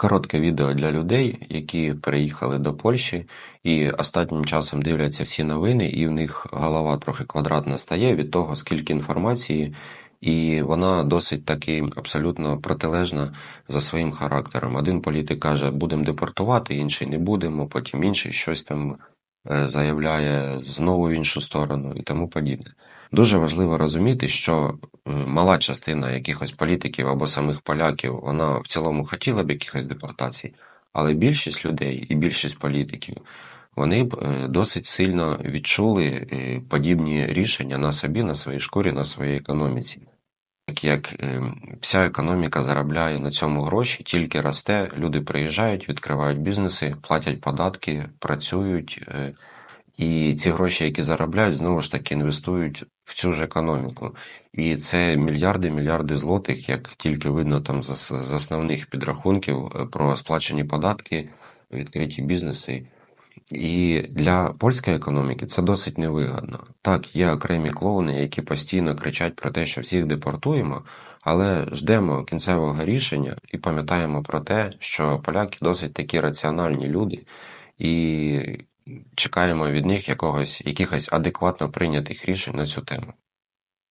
Коротке відео для людей, які переїхали до Польщі і останнім часом дивляться всі новини, і в них голова трохи квадратна стає від того, скільки інформації, і вона досить таки абсолютно протилежна за своїм характером. Один політик каже, будемо депортувати, інший не будемо, потім інший щось там заявляє знову в іншу сторону і тому подібне. Дуже важливо розуміти, що е, мала частина якихось політиків або самих поляків, вона в цілому хотіла б якихось депортацій, але більшість людей і більшість політиків вони б е, досить сильно відчули е, подібні рішення на собі, на своїй шкурі, на своїй економіці. Так як е, вся економіка заробляє на цьому гроші, тільки росте, люди приїжджають, відкривають бізнеси, платять податки, працюють, е, і ці гроші, які заробляють, знову ж таки інвестують в цю ж економіку. І це мільярди, мільярди злотих, як тільки видно там з, з основних підрахунків е, про сплачені податки, відкриті бізнеси. І для польської економіки це досить невигодно. Так, є окремі клоуни, які постійно кричать про те, що всіх депортуємо, але ждемо кінцевого рішення і пам'ятаємо про те, що поляки досить такі раціональні люди, і чекаємо від них якогось, якихось адекватно прийнятих рішень на цю тему.